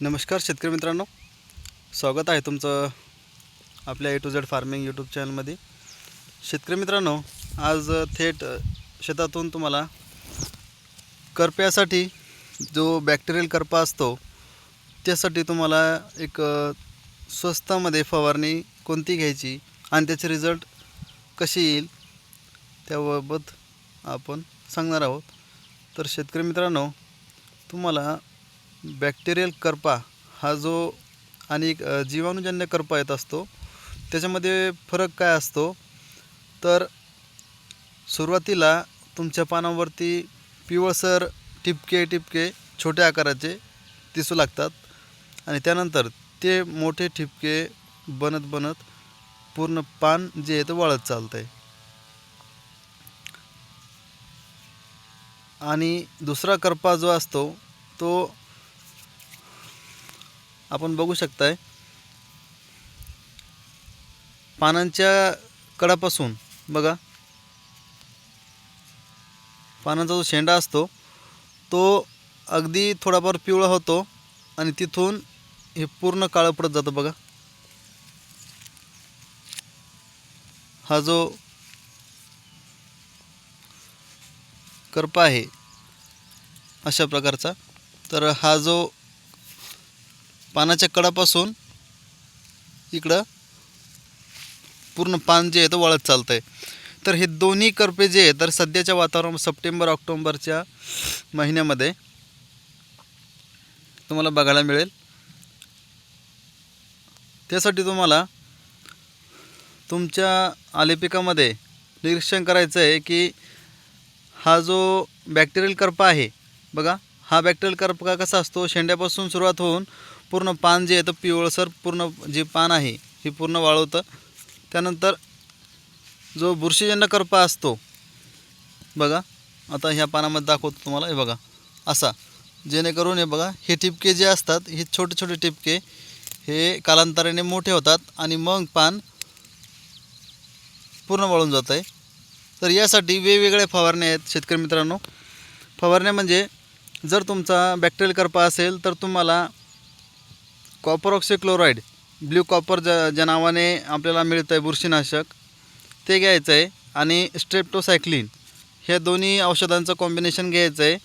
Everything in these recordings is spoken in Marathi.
नमस्कार शेतकरी मित्रांनो. स्वागत आहे तुमचं आपल्या A to Z farming YouTube चॅनलमध्ये शेतकरी मित्रांनो आज थेट शेतातून तुम्हाला करप्यासाठी जो बॅक्टेरियल करपा असतो त्यासाठी तुम्हाला एक स्वस्तामध्ये फवारणी कोणती घ्यायची आणि त्याचे रिझल्ट कशी येईल त्याबाबत आपण सांगणार आहोत. तर शेतकरी मित्रांनो तुम्हाला बॅक्टेरियल करपा हा जो आणि एक जीवाणूजन्य करपा येत असतो त्याच्यामध्ये फरक काय असतो? तर सुरुवातीला तुमच्या पानावरती पिवळसर टिपके टिपके छोट्या आकाराचे दिसू लागतात आणि त्यानंतर ते मोठे ठिपके बनत बनत पूर्ण पान जे आहे ते वाळत चालतं आहे आणि दुसरा करपा जो असतो तो आपण बघू शकताय. पानांच्या कडापासून बघा. पानांचा जो शेंडा असतो तो अगदी थोडाफार पिवळा होतो आणि तिथून हे पूर्ण काळं पडत जातं बघा. हा जो करपा आहे अशा प्रकारचा. तर हा जो पानाच्या कडापासून इकडं पूर्ण पान जे आहे ते वळत चालतं आहे तर हे दोन्ही करपे जे आहे तर सध्याच्या वातावरण सप्टेंबर ऑक्टोंबरच्या महिन्यामध्ये तुम्हाला बघायला मिळेल. त्यासाठी तुम्हाला तुमच्या आलेपिकामध्ये निरीक्षण करायचं आहे की हा जो बॅक्टेरियल करपा आहे बघा हा बॅक्टेरियल करपा कसा असतो? शेंड्यापासून सुरुवात होऊन पूर्ण पान जे आहे तर पिवळसर पूर्ण जे पान आहे हे पूर्ण वाळवतं. त्यानंतर जो बुरशीजन्य करपा असतो बघा आता ह्या पानामध्ये दाखवतो तुम्हाला हे बघा असा. जेणेकरून हे बघा हे टिपके जे असतात हे छोटे छोटे टिपके हे कालांतराने मोठे होतात आणि मग पान पूर्ण वाळून जातं आहे तर यासाठी वेगवेगळ्या फवारण्या आहेत शेतकरी मित्रांनो. फवारण्या म्हणजे जर तुमचा बॅक्टेरियल करपा असेल तर तुम्हाला कॉपर ऑक्सिक्लोराईड ब्ल्यू कॉपर ज ज्या नावाने आपल्याला मिळतं आहे बुरशीनाशक. ते घ्यायचं आहे आणि स्ट्रेप्टोसायक्लिन. ह्या दोन्ही औषधांचं कॉम्बिनेशन घ्यायचं आहे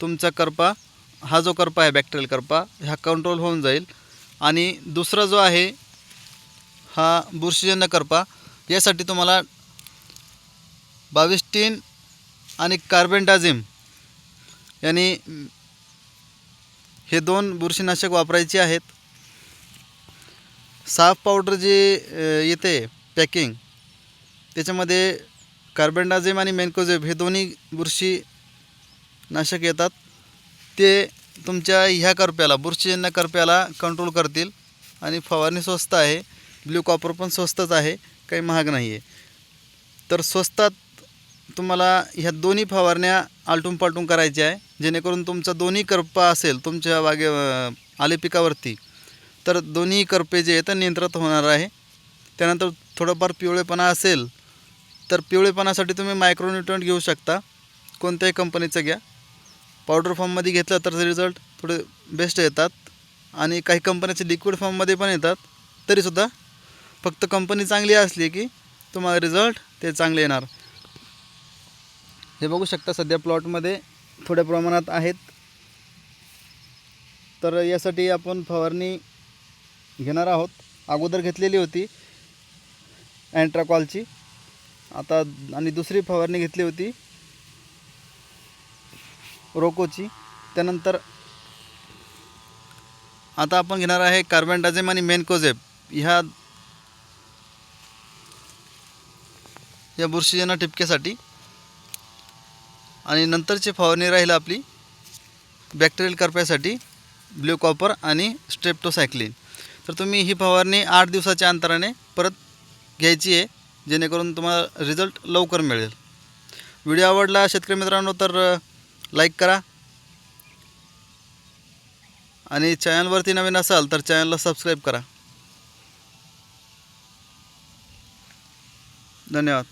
तुमचा करपा हा जो करपा आहे बॅक्टेरियल करपा हा कंट्रोल होऊन जाईल. आणि दुसरा जो आहे हा बुरशीजन्य करपा यासाठी तुम्हाला बाविस्टीन आणि कार्बेंडाझिम यांनी हे दोन बुरशीनाशक वापरायचे आहेत. साफ पावडर जे येते पॅकिंग त्याच्यामध्ये कार्बेंडाझेम आणि मेनकोझेम हे दोन्ही बुरशी नाशक येतात. ते तुमच्या ह्या करप्याला बुरशीजन्य करप्याला कंट्रोल करतील आणि फवारणी स्वस्त आहे. ब्ल्यू कॉपर पण स्वस्तच आहे काही महाग नाही आहे तर स्वस्तात तुम्हाला ह्या दोन्ही फवारण्या आलटून पालटून करायच्या आहे. जेणेकरून तुमचा दोन्ही करपा असेल तुमच्या बागे आले पिकावरती तर दोन्ही करपे जे आहेत ते नियंत्रित होणार आहे. त्यानंतर थोडंफार पिवळेपणा असेल तर पिवळेपणासाठी तुम्ही मायक्रोन्युट्रंट घेऊ शकता. कोणत्याही कंपनीचं घ्या. पावडर फॉर्ममध्ये घेतलं तर रिझल्ट थोडे बेस्ट येतात. आणि काही कंपन्याचे लिक्विड फॉर्ममध्ये पण येतात. तरीसुद्धा फक्त कंपनी चांगली असली की तुम्हाला रिझल्ट ते चांगले येणार. हे बघू शकता सध्या प्लॉटमध्ये थोड्या प्रमाणात आहेत. तर यासाठी आपण फवारणी घेणार आहोत. अगोदर घेतलेली होती. अँट्राकॉलची आता आणि दुसरी फवारणी घेतली होती. रोकोची त्यानंतर आता आपण घेणार आहे कार्बेंडाझेम आणि मेनकोझेब ह्या या बुरशीजन्य टिपक्यासाठी. आणि नंतरची फवारणी राहील आपली बॅक्टेरियल करप्यासाठी ब्ल्यू कॉपर आणि स्ट्रेप्टोसायक्लिन तर तुम्ही ही फवारणी आठ दिवसाच्या अंतराने परत घ्यायची आहे जेणेकरून तुम्हाला रिझल्ट लवकर मिळेल. व्हिडिओ आवडला शेतकरी मित्रांनो तर लाईक करा. आणि चॅनलवरती नवीन असाल तर चॅनलला सबस्क्राईब करा. धन्यवाद.